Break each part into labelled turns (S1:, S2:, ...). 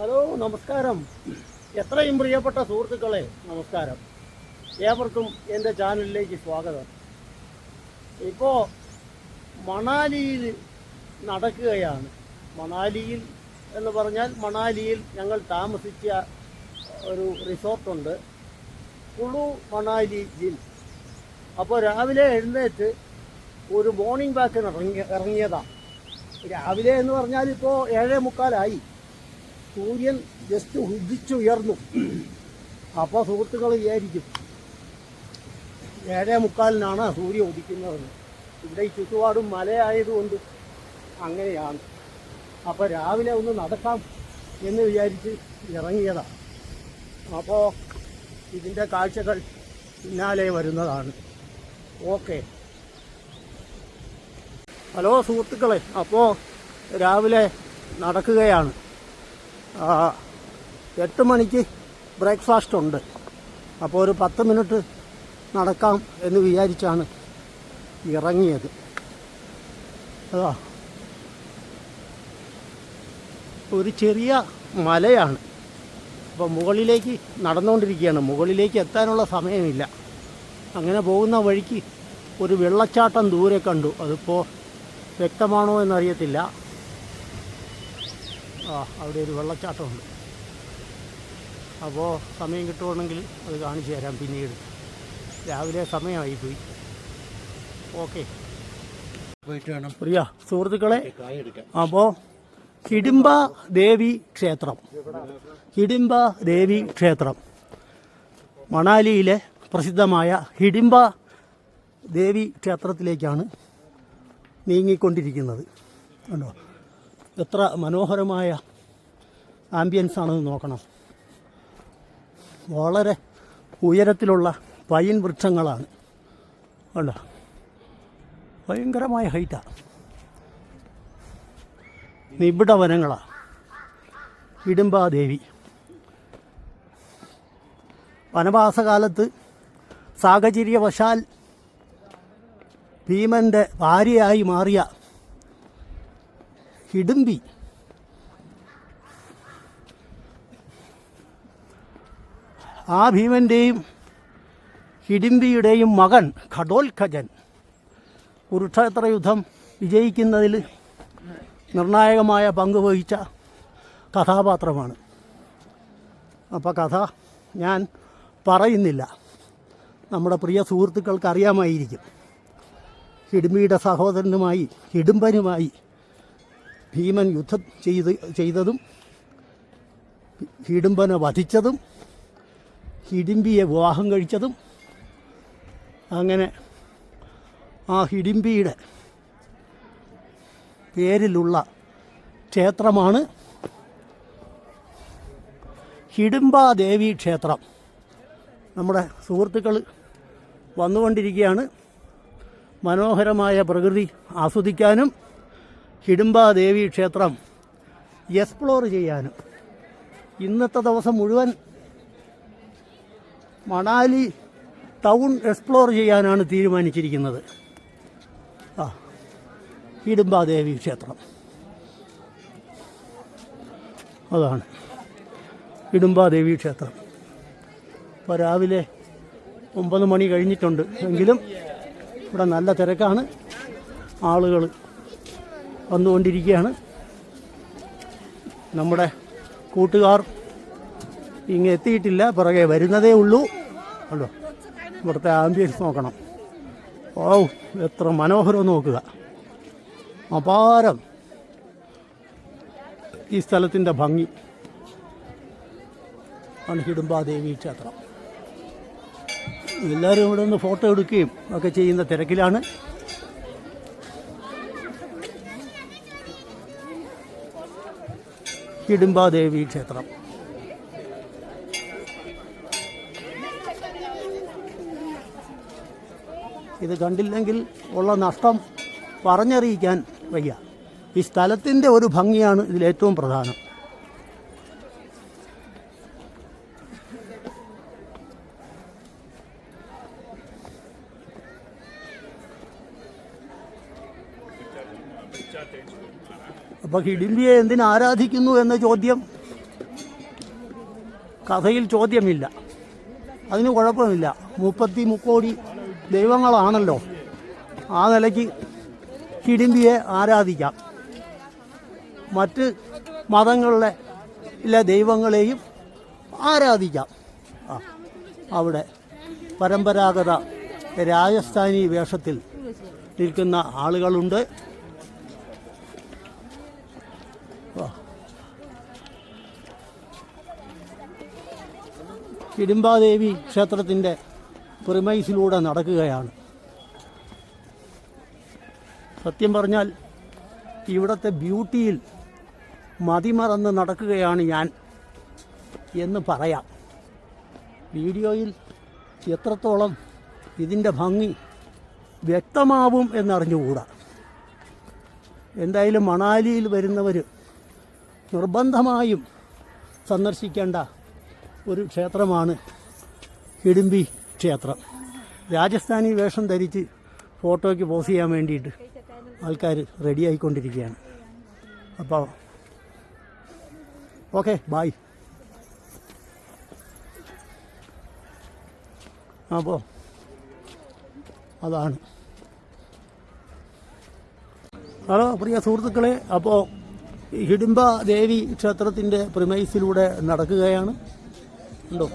S1: Hello നമസ്കാരം. എത്രയും പ്രിയപ്പെട്ട സുഹൃത്തുക്കളെ നമസ്കാരം. ഏവർക്കും എന്റെ ചാനലിലേക്ക് സ്വാഗതം. ഇപ്പോൾ മണാലിയിൽ നടക്കുകയാണ്. മണാലിയിൽ എന്ന് പറഞ്ഞാൽ മണാലിയിൽ ഞങ്ങൾ താമസിച്ച ഒരു റിസോർട്ടുണ്ട് കുളു മണാലി ജിൻ അപ്പോൾ രാവിലെ എഴുന്നേറ്റ് ഒരു മോർണിംഗ് വാക്കിന് ഇറങ്ങി ഇറങ്ങിയതാണ് രാവിലെ എന്ന് പറഞ്ഞാൽ ഇപ്പോൾ ഏഴേ മുക്കാലായി. സൂര്യൻ ജസ്റ്റ് ഉദിച്ചുയർന്നു. അപ്പോൾ സുഹൃത്തുക്കൾ വിചാരിക്കും ഏഴേ മുക്കാലിനാണ് സൂര്യൻ ഉദിക്കുന്നത്. ഇവിടെ ഈ ചുറ്റുപാടും മലയായതുകൊണ്ട് അങ്ങനെയാണ്. അപ്പോൾ രാവിലെ ഒന്ന് നടക്കാം എന്ന് വിചാരിച്ച് ഇറങ്ങിയതാണ് അപ്പോൾ ഇതിന്റെ കാഴ്ചകൾ പിന്നാലെ വരുന്നതാണ്. ഓക്കെ. ഹലോ സുഹൃത്തുക്കളെ അപ്പോൾ രാവിലെ നടക്കുകയാണ്. എട്ട് മണിക്ക് ബ്രേക്ക്ഫാസ്റ്റ് ഉണ്ട്. അപ്പോൾ ഒരു പത്ത് മിനിറ്റ് നടക്കാം എന്ന് വിചാരിച്ചാണ് ഇറങ്ങിയത്. അതാ ഒരു ചെറിയ മലയാണ്. അപ്പോൾ മുകളിലേക്ക് നടന്നുകൊണ്ടിരിക്കുകയാണ്. മുകളിലേക്ക് എത്താനുള്ള സമയമില്ല. അങ്ങനെ പോകുന്ന വഴിക്ക് ഒരു വെള്ളച്ചാട്ടം ദൂരെ കണ്ടു. അതിപ്പോൾ വ്യക്തമാണോ എന്നറിയത്തില്ല. ആ അവിടെ ഒരു വെള്ളച്ചാട്ടമുണ്ട്. അപ്പോൾ സമയം കിട്ടുവാണെങ്കിൽ അത് കാണിച്ചു തരാം പിന്നീട്. രാവിലെ സമയമായി പോയി ഓക്കെ പ്രിയ സുഹൃത്തുക്കളെ അപ്പോൾ ഹിഡിംബ ദേവി ക്ഷേത്രം. ഹിഡിംബ ദേവി ക്ഷേത്രം. മണാലിയിലെ പ്രസിദ്ധമായ ഹിഡിംബ ദേവി ക്ഷേത്രത്തിലേക്കാണ് നീങ്ങിക്കൊണ്ടിരിക്കുന്നത്. കണ്ടോ? എത്ര മനോഹരമായ ആംബിയൻസ് ആണെന്ന് നോക്കണം. വളരെ ഉയരത്തിലുള്ള പൈൻ വൃക്ഷങ്ങളാണ്. കണ്ടോ? ഭയങ്കരമായ ഹൈറ്റാണ് നിബിഡ വനങ്ങളാണ് ഇടുമ്പാദേവി വനവാസകാലത്ത് സാഹചര്യവശാൽ ഭീമന്റെ ഭാര്യയായി മാറിയ ഹിഡുംബി. ആ ഭീമന്റെയും ഹിഡിംബിയുടെയും മകൻ ഘടോത്കജൻ കുരുക്ഷേത്ര യുദ്ധം വിജയിക്കുന്നതിൽ നിർണായകമായ പങ്ക് വഹിച്ച കഥാപാത്രമാണ്. അപ്പോൾ കഥ ഞാൻ പറയുന്നില്ല. നമ്മുടെ പ്രിയ സുഹൃത്തുക്കൾക്ക് അറിയാമായിരിക്കും. ഹിഡുംബിയുടെ സഹോദരനുമായി ഹിഡുംബനുമായി ഭീമൻ യുദ്ധം ചെയ്ത് ചെയ്തതും ഹിഡുംബനെ വധിച്ചതും ഹിഡിംബിയെ വിവാഹം കഴിച്ചതും അങ്ങനെ ആ ഹിഡിംബിയുടെ പേരിലുള്ള ക്ഷേത്രമാണ് ഹിഡുംബാദേവി ക്ഷേത്രം. നമ്മുടെ സുഹൃത്തുക്കൾ വന്നുകൊണ്ടിരിക്കുകയാണ്. മനോഹരമായ പ്രകൃതി ആസ്വദിക്കാനും ഹിഡിംബ ദേവി ക്ഷേത്രം എക്സ്പ്ലോർ ചെയ്യാനും ഇന്നത്തെ ദിവസം മുഴുവൻ മണാലി ടൗൺ എക്സ്പ്ലോർ ചെയ്യാനാണ് തീരുമാനിച്ചിരിക്കുന്നത്. ആ ഹിഡുംബാദേവി ക്ഷേത്രം. അതാണ് ഇടുമ്പാദേവി ക്ഷേത്രം. ഇപ്പോൾ രാവിലെ ഒമ്പത് മണി കഴിഞ്ഞിട്ടുണ്ട് എങ്കിലും ഇവിടെ നല്ല തിരക്കാണ്. ആളുകൾ വന്നുകൊണ്ടിരിക്കുകയാണ്. നമ്മുടെ കൂട്ടുകാർ ഇങ്ങ് എത്തിയിട്ടില്ല പിറകെ വരുന്നതേ ഉള്ളൂ. അല്ലോ ഇവിടുത്തെ ആംബിയൻസ് നോക്കണം. ഓ എത്ര മനോഹരം നോക്കുക. അപാരം ഈ സ്ഥലത്തിന്റെ ഭംഗി. ആണ് ഹിഡുംബാദേവി ക്ഷേത്രം. എല്ലാവരും ഇവിടെ നിന്ന് ഫോട്ടോ എടുക്കുകയും ഒക്കെ ചെയ്യുന്ന തിരക്കിലാണ്. ഹിഡുംബാദേവി ക്ഷേത്രം. ഇത് കണ്ടില്ലെങ്കിൽ ഉള്ള നഷ്ടം പറഞ്ഞറിയിക്കാൻ വയ്യ. ഈ സ്ഥലത്തിന്റെ ഒരു ഭംഗിയാണ് ഇതിലേറ്റവും പ്രധാനം. അപ്പോൾ ഹിഡിമ്പിയെ എന്തിനു ആരാധിക്കുന്നു എന്ന ചോദ്യം? കഥയിൽ ചോദ്യമില്ല. അതിന് കുഴപ്പമില്ല. മുപ്പത്തി മുക്കോടി ദൈവങ്ങളാണല്ലോ. ആ നിലയ്ക്ക് ഹിഡിമ്പിയെ ആരാധിക്കാം. മറ്റ് മതങ്ങളിലെ എല്ലാ ദൈവങ്ങളെയും ആരാധിക്കാം. അവിടെ പരമ്പരാഗത രാജസ്ഥാനി വേഷത്തിൽ നിൽക്കുന്ന ആളുകളുണ്ട്. ആ. ഹിഡിംബാദേവി ക്ഷേത്രത്തിന്റെ പ്രിമൈസിലൂടെ നടക്കുകയാണ് സത്യം പറഞ്ഞാൽ ഇവിടുത്തെ ബ്യൂട്ടിയിൽ മതിമറന്ന് നടക്കുകയാണ് ഞാൻ എന്ന് പറയാം വീഡിയോയിൽ എത്രത്തോളം ഇതിന്റെ ഭംഗി വ്യക്തമാവും എന്നറിഞ്ഞുകൂടാ എന്തായാലും മണാലിയിൽ വരുന്നവർ നിർബന്ധമായും സന്ദർശിക്കേണ്ട ഒരു ക്ഷേത്രമാണ് ഹിഡുംബി ക്ഷേത്രം. രാജസ്ഥാനി വേഷം ധരിച്ച് ഫോട്ടോയ്ക്ക് പോസ് ചെയ്യാൻ വേണ്ടിയിട്ട് ആൾക്കാർ റെഡി ആയിക്കൊണ്ടിരിക്കുകയാണ്. അപ്പോൾ ഓക്കെ ബായ് അപ്പോൾ അതാണ്. ഹലോ പ്രിയ സുഹൃത്തുക്കളെ അപ്പോൾ ഹിഡിംബ ദേവി ക്ഷേത്രത്തിന്റെ പ്രിമൈസിലൂടെ നടക്കുകയാണ്. ഉണ്ടോ?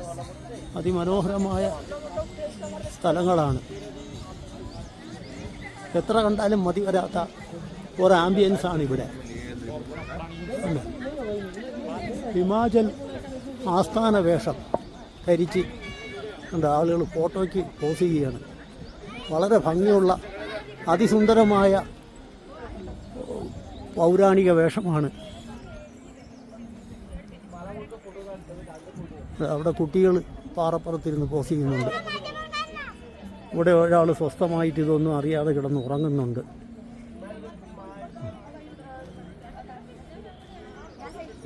S1: അതിമനോഹരമായ സ്ഥലങ്ങളാണ്. എത്ര കണ്ടാലും മതി വരാത്ത ഒരു ആംബിയൻസ് ആണ് ഇവിടെ ഹിമാചൽ ആസ്ഥാന വേഷം ധരിച്ച് ഉണ്ട് ആളുകൾ ഫോട്ടോയ്ക്ക് പോസ് ചെയ്യുകയാണ്. വളരെ ഭംഗിയുള്ള അതിസുന്ദരമായ പൗരാണിക വേഷമാണ്. അവിടെ കുട്ടികൾ പാറപ്പുറത്തിരുന്ന് പോസ് ചെയ്യുന്നുണ്ട്. ഇവിടെ ഒരാൾ സ്വസ്ഥമായിട്ട് ഇതൊന്നും അറിയാതെ കിടന്ന് ഉറങ്ങുന്നുണ്ട്.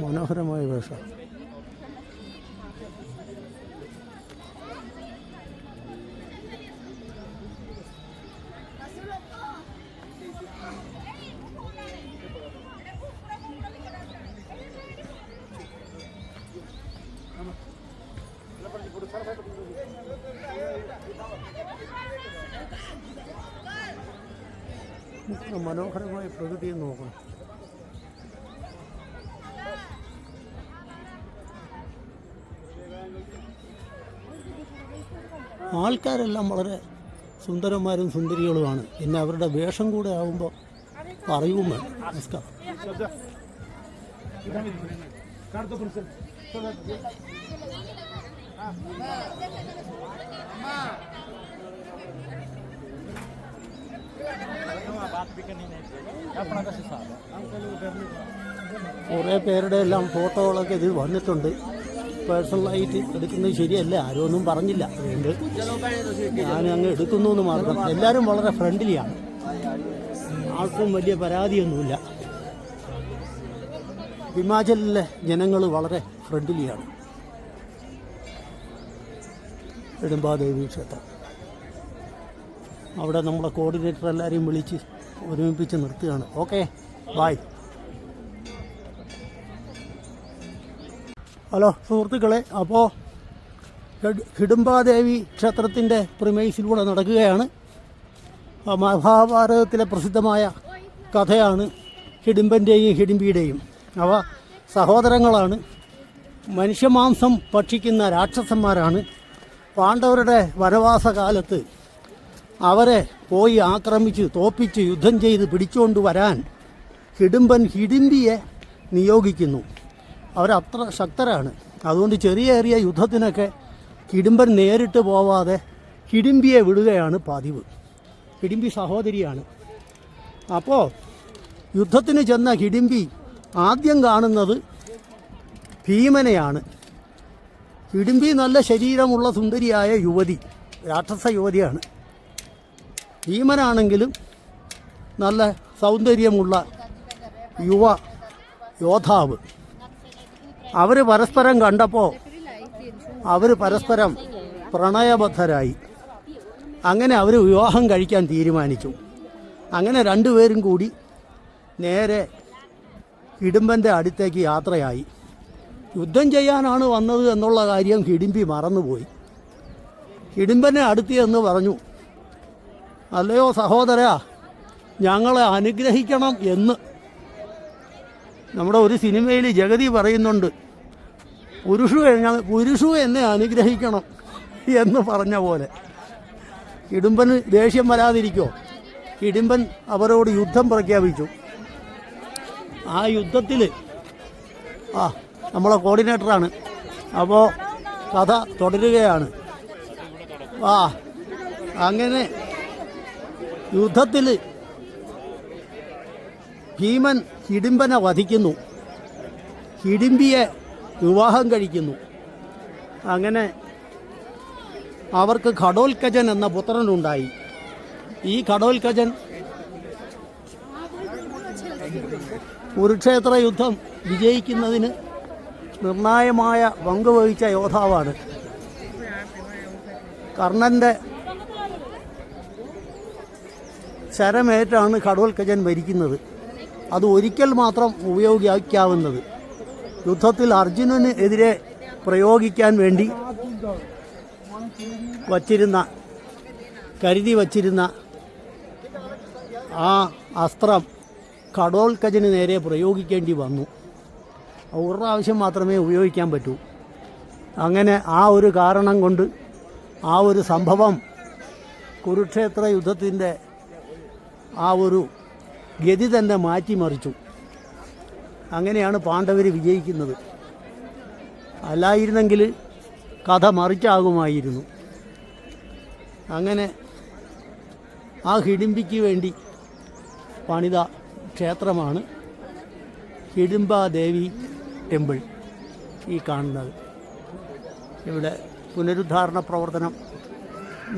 S1: മനോഹരമായ വേഷം. മനോഹരമായ പ്രകൃതിയെ നോക്കണം. ആൾക്കാരെല്ലാം വളരെ സുന്ദരന്മാരും സുന്ദരികളുമാണ്. പിന്നെ അവരുടെ വേഷം കൂടെ ആവുമ്പോൾ അറിവും വേണം. നമസ്കാരം. കുറേ പേരുടെ എല്ലാം ഫോട്ടോകളൊക്കെ ഇതിൽ വന്നിട്ടുണ്ട്. പേഴ്സണലായിട്ട് എടുക്കുന്നത് ശരിയല്ല ആരും ഒന്നും പറഞ്ഞില്ല. അതുകൊണ്ട് ഞാൻ അങ്ങ് എടുക്കുന്നു എന്ന് മാത്രം. എല്ലാവരും വളരെ ഫ്രണ്ട്ലിയാണ്. ആർക്കും വലിയ പരാതിയൊന്നുമില്ല. ഹിമാചലിലെ ജനങ്ങൾ വളരെ ഫ്രണ്ട്ലിയാണ്. നെടുമ്പാദേവി ക്ഷേത്രം. അവിടെ നമ്മളെ കോർഡിനേറ്റർ എല്ലാവരെയും വിളിച്ച് ഒരുമിപ്പിച്ച് നിർത്തുകയാണ്. ഓക്കെ ബായ് ഹലോ സുഹൃത്തുക്കളെ അപ്പോൾ ഹിഡുംബാദേവി ക്ഷേത്രത്തിന്റെ പ്രിമൈസിലൂടെ നടക്കുകയാണ്. മഹാഭാരതത്തിലെ പ്രസിദ്ധമായ കഥയാണ് ഹിഡിംബന്റെയും ഹിഡിംബിയുടെയും. അവ സഹോദരങ്ങളാണ്. മനുഷ്യമാംസം ഭക്ഷിക്കുന്ന രാക്ഷസന്മാരാണ്. പാണ്ഡവരുടെ വനവാസ കാലത്ത് അവരെ പോയി ആക്രമിച്ച് തോപ്പിച്ച് യുദ്ധം ചെയ്ത് പിടിച്ചുകൊണ്ട് വരാൻ ഹിഡുംബൻ ഹിഡിംബിയെ നിയോഗിക്കുന്നു. അവരത്ര ശക്തരാണ്. അതുകൊണ്ട് ചെറിയ ചെറിയ യുദ്ധത്തിനൊക്കെ കിടുമ്പൻ നേരിട്ട് പോവാതെ ഹിഡിംബിയെ വിടുകയാണ് പതിവ്. ഹിഡിംബി സഹോദരിയാണ്. അപ്പോൾ യുദ്ധത്തിന് ചെന്ന ഹിഡിംബി ആദ്യം കാണുന്നത് ഭീമനെയാണ്. ഹിഡിംബി നല്ല ശരീരമുള്ള സുന്ദരിയായ യുവതി രാക്ഷസ യുവതിയാണ്. ഭീമനാണെങ്കിലും നല്ല സൗന്ദര്യമുള്ള യുവ യോദ്ധാവ്. അവർ പരസ്പരം കണ്ടപ്പോൾ അവർ പരസ്പരം പ്രണയബദ്ധരായി. അങ്ങനെ അവർ വിവാഹം കഴിക്കാൻ തീരുമാനിച്ചു. അങ്ങനെ രണ്ടുപേരും കൂടി നേരെ ഇടുമ്പന്റെ അടുത്തേക്ക് യാത്രയായി. യുദ്ധം ചെയ്യാനാണ് വന്നത് എന്നുള്ള കാര്യം ഹിഡിമ്പി മറന്നുപോയി. ഹിഡിമ്പനെ അടുത്ത് എന്ന് പറഞ്ഞു. അല്ലയോ സഹോദര ഞങ്ങളെ അനുഗ്രഹിക്കണം എന്ന്. നമ്മുടെ ഒരു സിനിമയിൽ ജഗതി പറയുന്നുണ്ട് പുരുഷു പുരുഷു എന്നെ അനുഗ്രഹിക്കണം എന്ന് പറഞ്ഞ പോലെ. ഇടുമ്പന് ദേഷ്യം വരാതിരിക്കോ? ഇടുമ്പൻ അവരോട് യുദ്ധം പ്രഖ്യാപിച്ചു. ആ യുദ്ധത്തിൽ ആ നമ്മളെ കോർഡിനേറ്ററാണ്. അപ്പോൾ കഥ തുടരുകയാണ്. ആ അങ്ങനെ യുദ്ധത്തിൽ ഭീമൻ ഹിഡിമ്പനെ വധിക്കുന്നു. ഹിഡിമ്പിയെ വിവാഹം കഴിക്കുന്നു. അങ്ങനെ അവർക്ക് ഘടോൽക്കജൻ എന്ന പുത്രനുണ്ടായി. ഈ ഘടോൽക്കജൻ കുരുക്ഷേത്ര യുദ്ധം വിജയിക്കുന്നതിന് നിർണായകമായ പങ്കുവഹിച്ച യോദ്ധാവാണ്. കർണന്റെ ശരമേറ്റാണ് കജൻ ഭരിക്കുന്നത്. അത് ഒരിക്കൽ മാത്രം ഉപയോഗിക്കാവുന്നത്. യുദ്ധത്തിൽ അർജുനന് എതിരെ പ്രയോഗിക്കാൻ വേണ്ടി വച്ചിരുന്ന കരുതി വച്ചിരുന്ന ആ അസ്ത്രം കടോൽക്കജന് നേരെ പ്രയോഗിക്കേണ്ടി വന്നു. ഒരു പ്രാവശ്യം മാത്രമേ ഉപയോഗിക്കാൻ പറ്റൂ. അങ്ങനെ ആ ഒരു കാരണം കൊണ്ട് ആ ഒരു സംഭവം കുരുക്ഷേത്ര യുദ്ധത്തിന്റെ ആ ഒരു ഗതി തന്നെ മാറ്റിമറിച്ചു. അങ്ങനെയാണ് പാണ്ഡവർ വിജയിക്കുന്നത്. അല്ലായിരുന്നെങ്കിൽ കഥ മറിച്ചാകുമായിരുന്നു. അങ്ങനെ ആ ഹിഡിമ്പിക്ക് വേണ്ടി പണിത ക്ഷേത്രമാണ് ഹിഡിംബാദേവി ടെമ്പിൾ ഈ കാണുന്നത്. ഇവിടെ പുനരുദ്ധാരണ പ്രവർത്തനം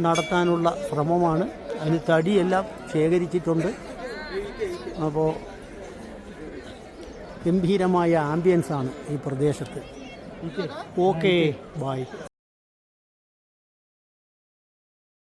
S1: നടത്താനുള്ള ശ്രമമാണ് അതിന് തടിയെല്ലാം ശേഖരിച്ചിട്ടുണ്ട്. അപ്പോൾ ഗംഭീരമായ ആംബിയൻസാണ് ഈ പ്രദേശത്ത്. ഓക്കെ. ബായ്